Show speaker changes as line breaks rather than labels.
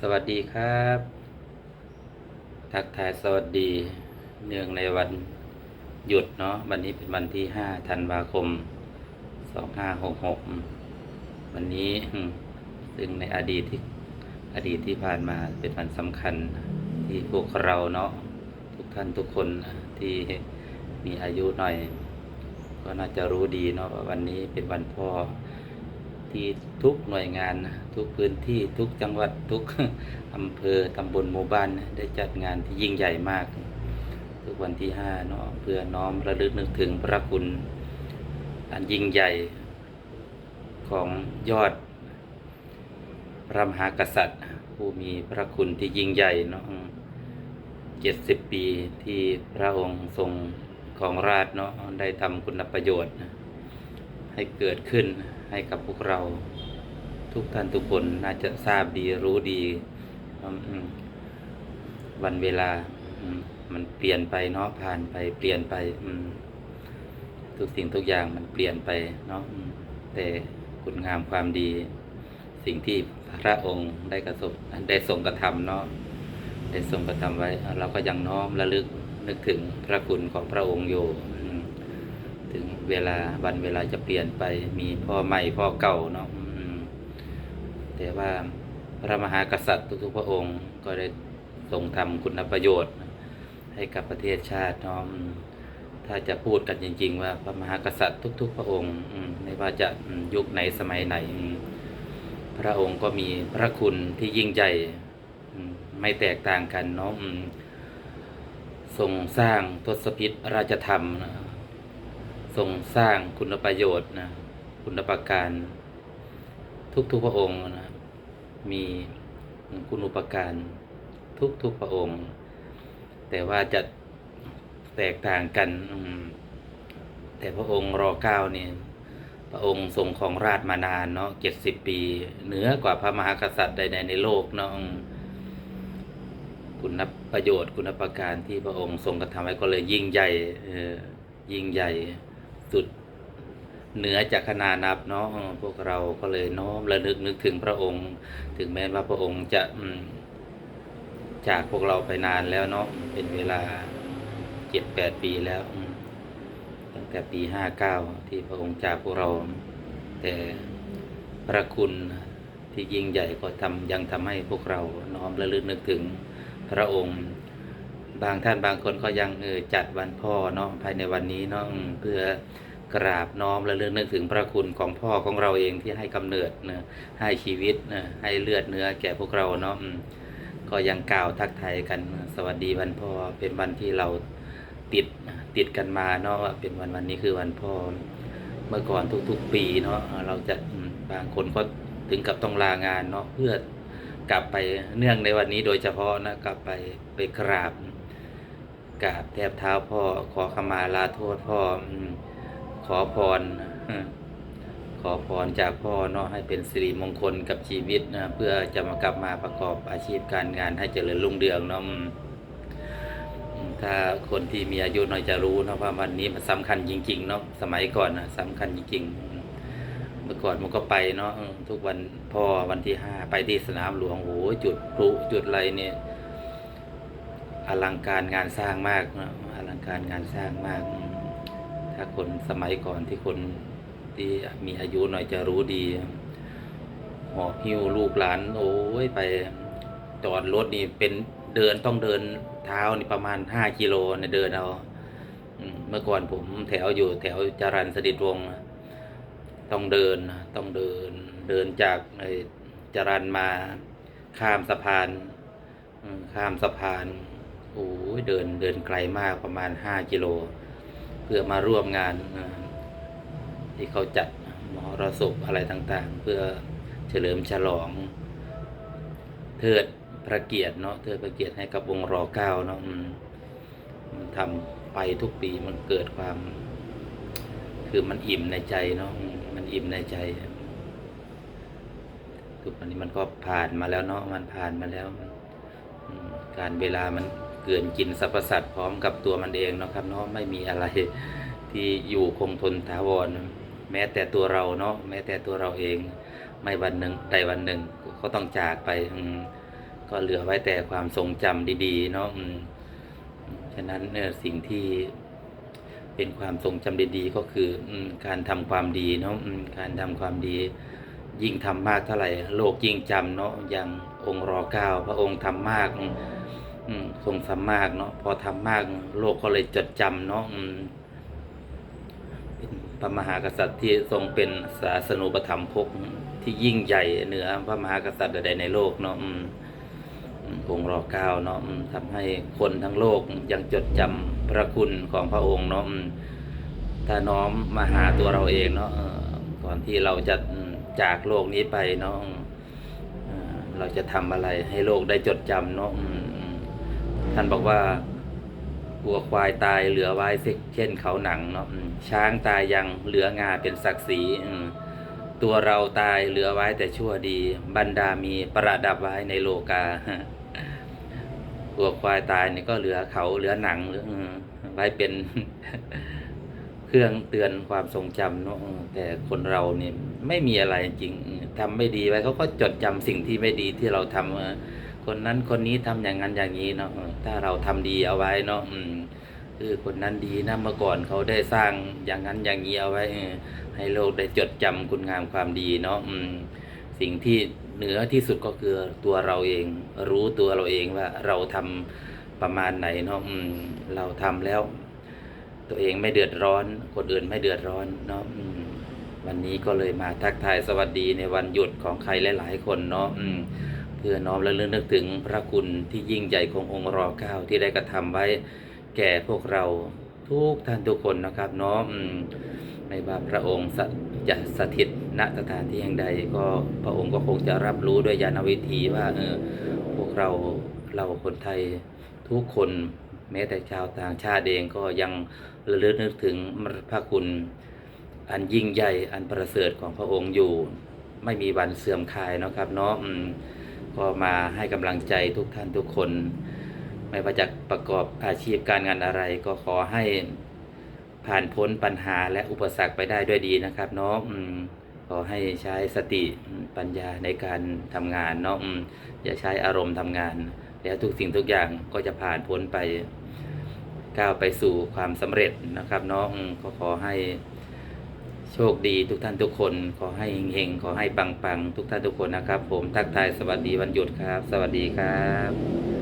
สวัสดีครับ ทักทายสวัสดีเนื่องในวันหยุดเนาะวันนี้เป็นวันที่ห้าธันวาคมสองห้าหกหกวันนี้ซึ่งในอดีตที่อดีตที่ผ่านมาเป็นวันสำคัญที่พวกเราเนาะทุกท่านทุกคนที่มีอายุหน่อย ก็น่าจะรู้ดีเนาะว่าวันนี้เป็นวันพ่อ ที่ทุกหน่วยงานนะทุกพื้นที่ทุกจังหวัดทุกอำเภอตำบลหมู่บ้านนะได้จัดงานที่ยิ่งใหญ่มาก ทุกวันที่ห้าเนาะเพื่อน้อมระลึกนึกถึงพระคุณอันยิ่งใหญ่ของยอด พระมหากษัตริย์ ผู้มีพระคุณที่ยิ่งใหญ่เนาะเจ็ดสิบปีที่พระองค์ทรงของราชเนาะได้ทำคุณประโยชน์ ให้เกิดขึ้นให้กับพวกเราทุกท่านทุกคนน่าจะทราบดีรู้ดี วันเวลามันเปลี่ยนไปเนาะผ่านไปเปลี่ยนไปทุกสิ่งทุกอย่างมันเปลี่ยนไปเนาะแต่คุณงามความดี สิ่งที่พระองค์ได้กระสบได้ทรงกระทำเนาะได้ทรงกระทำไว้ เราก็ยังน้อมระลึกนึกถึงพระคุณของพระองค์อยู่ ถึงเวลาวันเวลาจะเปลี่ยนไปมีพ่อใหม่พ่อเก่าเนาะแต่ว่าพระมหากษัตริย์ทุกๆพระองค์ ก็ได้ทรงทำคุณประโยชน์ ให้กับประเทศชาติเนาะถ้าจะพูดกันจริง ๆ ว่าพระมหากษัตริย์ทุก ๆ พระองค์ไม่ว่าจะยุคไหนสมัยไหน พระองค์ก็มีพระคุณที่ยิ่งใหญ่ไม่แตกต่างกันเนาะทรงสร้างทศพิธราชธรรมนะ ทรงสร้างคุณประโยชน์นะคุณประการ ทุกๆพระองค์นะมีคุณอุปการทุกๆพระองค์ แต่ว่าจะแตกต่างกันแต่พระองค์รอเก้าเนี่ยพระองค์ทรงของราชมานานเนาะเจ็ดสิบปี เหนือกว่าพระมหากษัตริย์ใด ๆ ในโลกเนาะคุณประโยชน์คุณประการที่พระองค์ทรงกระทำไว้ก็เลยยิ่งใหญ่เออยิ่งใหญ่ สุดเหนือจากขนานับเนาะพวกเราก็เลยน้อมระลึกนึกถึงพระองค์ ถึงแม้ว่าพระองค์จะจากพวกเราไปนานแล้วเนาะเป็นเวลาเจ็ดแปดปีแล้วตั้งแต่ปีห้าเก้าที่พระองค์จากพวกเรา แต่พระคุณที่ยิ่งใหญ่ก็ทำยังทำให้พวกเราน้อมระลึกนึกถึงพระองค์ บางท่านบางคนก็ยังเออจัดวันพ่อเนาะภายในวันนี้เนาะอืมเพื่อกราบน้อมและเลื่องนึกถึงพระคุณของพ่อของเราเองที่ให้กำเนิดนะให้ชีวิตนะให้เลือดเนื้อแก่พวกเราเนาะอืมก็ยังกล่าวทักทายกันสวัสดีวันพ่อเป็นวันที่เราติดติดกันมาเนาะว่าเป็นวันวันนี้คือวันพ่อ เมื่อก่อนทุกๆปีเนาะเราจะอืมบางคนก็ถึงกับต้องลางานเนาะเพื่อกลับไปเนื่องในวันนี้โดยเฉพาะนะกลับไปไปกราบ กราบแทบเท้าพ่อ ขอขมาลาโทษพ่อขอพร ขอพรจากพ่อเนาะให้เป็นสิริมงคลกับชีวิตนะเพื่อจะมากลับมาประกอบอาชีพการงานให้เจริญรุ่งเรืองเนาะถ้าคนที่มีอายุหน่อยจะรู้เนาะว่าวันนี้มันสำคัญจริงๆเนาะสมัยก่อนนะสำคัญจริงๆ เมื่อก่อนมันก็ไปเนาะทุกวันพ่อวันที่ห้าไปที่สนามหลวงโอ้โหจุดพลุจุดอะไรเนี่ย อลังการงานสร้างมากนะอลังการงานสร้างมาก ถ้าคนสมัยก่อนที่คนที่มีอายุหน่อยจะรู้ดีหอบหิ้วลูกหลาน โอ้ยไปจอดรถนี่เป็นเดินต้องเดินเท้านี่ประมาณห้ากิโลเนี่ยเดินเอาเมื่อก่อนผมแถวอยู่แถวจรันสดิตวงต้องเดินนะต้องเดิน เดินจากไอ้จรันมาข้ามสะพานข้ามสะพาน โอ้ยเดินเดินไกลมากประมาณห้ากิโล เพื่อมาร่วมงานที่เขาจัดมหรสพอะไรต่างๆ เพื่อเฉลิมฉลอง เทิดพระเกียรติเนาะเทิดพระเกียรติให้กับวงรอเก้าเนาะมันทำไปทุกปีมันเกิดความ คือมันอิ่มในใจเนาะมันอิ่มในใจทุกวันนี้มันก็ผ่านมาแล้วเนาะมันผ่านมาแล้ว การเวลามัน เกินกินสรรพสัตว์พร้อมกับตัวมันเองเนาะครับเนาะไม่มีอะไรที่อยู่คงทนถาวร แม้แต่ตัวเราเนาะแม้แต่ตัวเราเอง ไม่วันหนึ่งใดวันหนึ่งก็ต้องจากไปก็เหลือไว้แต่ความทรงจำดีๆ เนาะฉะนั้นเนี่ยสิ่งที่เป็นความทรงจำดีๆ ก็คือการทำความดีเนาะการทำความดี ยิ่งทำมากเท่าไหร่ โลกยิ่งจำเนาะอย่างองค์รอเก้าพระองค์ทำมาก ทรงทำมากเนาะพอทำมากโลกก็เลยจดจำเนาะเป็นพระมหากษัตริย์ที่ทรงเป็นศาสนูปถัมภกที่ยิ่งใหญ่เหนือ พระมหากษัตริย์ใดในโลกเนาะองค์รอเก้าเนาะทำให้คนทั้งโลกยังจดจำพระคุณของพระองค์เนาะถ้าน้อมมาหาตัวเราเองเนาะก่อนที่เราจะจากโลกนี้ไปเนาะเราจะทำอะไรให้โลกได้จดจำเนาะ ท่านบอกว่าวัวควายตายเหลือไว้เช่นเขาหนังเนาะช้างตายยังเหลืองาเป็นศักดิ์ศรีตัวเราตายเหลือไว้แต่ชั่วดี บรรดามีประดับไว้ในโลกาวัวควายตายนี่ก็เหลือเขาเหลือหนังหลือไว้เป็นเครื่องเตือนความทรงจำเนาะแต่คนเราเนี่ยไม่มีอะไรจริงทำไม่ดีไว้เขาก็จดจำสิ่งที่ไม่ดีที่เราทำ คนนั้นคนนี้ทำอย่างนั้นอย่างนี้เนาะถ้าเราทำดีเอาไว้เนาะคือคนนั้นดีนะเมื่อก่อนเขาได้สร้างอย่างนั้นอย่างนี้เอาไว้ให้โลกได้จดจำคุณงามความดีเนาะสิ่งที่เหนือที่สุดก็คือตัวเราเอง รู้ตัวเราเองว่าเราทำประมาณไหนเนาะเราทำแล้ว ตัวเองไม่เดือดร้อน คนอื่นไม่เดือดร้อนเนาะวันนี้ก็เลยมาทักทายสวัสดีในวันหยุดของใครหลาย ๆ คนเนาะ เพื่อน้อมและเลื่อนนึกถึงพระคุณที่ยิ่งใหญ่ขององค์รอเก้าที่ได้กระทำไว้แก่พวกเราทุกท่านทุกคนนะครับเนาะอืมไม่ว่าพระองค์จะสถิตณสถานที่แห่งใด ก็พระองค์ก็คงจะรับรู้ด้วยญาณวิธีว่าเออพวกเราเราคนไทยทุกคนแม้แต่ชาวต่างชาติเองก็ยังระลึกนึกถึงพระคุณ อันยิ่งใหญ่อันประเสริฐของพระองค์อยู่ ไม่มีวันเสื่อมคลายนะครับเนาะอืม ก็มาให้กำลังใจทุกท่านทุกคน ไม่ว่าจะประกอบอาชีพการงานอะไร ก็ขอให้ผ่านพ้นปัญหาและอุปสรรคไปได้ด้วยดีนะครับเนาะอืมขอให้ใช้สติปัญญาในการทำงานเนาะอืมอย่าใช้อารมณ์ทำงาน แล้วทุกสิ่งทุกอย่างก็จะผ่านพ้นไปก้าวไปสู่ความสำเร็จนะครับเนาะอืมก็ขอให้ โชคดีทุกท่านทุกคนขอให้เฮงๆขอให้ปังๆ ทุกท่านทุกคนนะครับ ผมทักทายสวัสดีวันหยุดครับ สวัสดีครับ